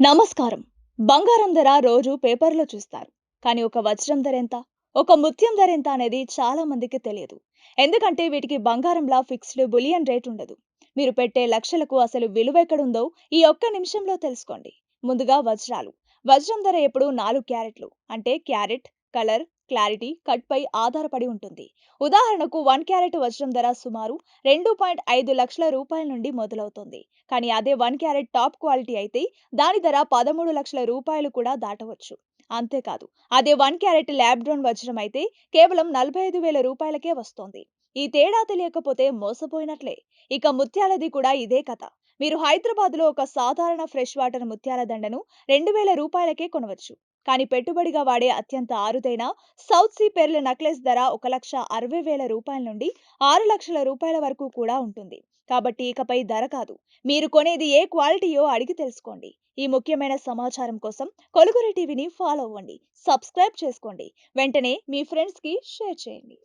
నమస్కారం. బంగారం ధర రోజు పేపర్లో చూస్తారు. కానీ ఒక వజ్రం ధర ఎంత? ఒక ముత్యం ధర ఎంత అనేది చాలా మందికి తెలియదు. ఎందుకంటే వీటికి బంగారంలా ఫిక్స్డ్ బులియన్ రేట్ ఉండదు. మీరు పెట్టే లక్షలకు అసలు విలువ ఎక్కడుందో ఈ ఒక్క నిమిషంలో తెలుసుకోండి. ముందుగా వజ్రాలు. వజ్రం ధర ఎప్పుడు నాలుగు క్యారెట్లు. అంటే క్యారెట్ కలర్ క్లారిటీ కట్ పై ఆధారపడి ఉంటుంది. ఉదాహరణకు వన్ క్యారెట్ వజ్రం ధర సుమారు రెండు పాయింట్ ఐదు లక్షల రూపాయల నుండి మొదలవుతుంది. కానీ అదే వన్ క్యారెట్ టాప్ క్వాలిటీ అయితే దాని ధర పదమూడు లక్షల రూపాయలు కూడా దాటవచ్చు. అంతేకాదు అదే వన్ క్యారెట్ ల్యాబ్డ్రోన్ వజ్రం అయితే కేవలం నలభై ఐదు వేల రూపాయలకే వస్తోంది. ఈ తేడా తెలియకపోతే మోసపోయినట్లే. ఇక ముత్యాలది కూడా ఇదే కథ. మీరు హైదరాబాద్లో ఒక సాధారణ ఫ్రెష్ వాటర్ ముత్యాల దండను రెండు వేల రూపాయలకే కొనవచ్చు. కానీ పెట్టుబడిగా వాడే అత్యంత ఆరుదైన సౌత్ సీ పెర్ల్ నక్లెస్ ధర ఒక లక్ష అరవై వేల రూపాయల నుండి ఆరు లక్షల రూపాయల వరకు కూడా ఉంటుంది. కాబట్టి ఇకపై ధర కాదు. మీరు కొనేది ఏ క్వాలిటీయో అడిగి తెలుసుకోండి. ఈ ముఖ్యమైన సమాచారం కోసం కొలుగురి టీవీని ఫాలో అవ్వండి. సబ్స్క్రైబ్ చేసుకోండి. వెంటనే మీ ఫ్రెండ్స్కి షేర్ చేయండి.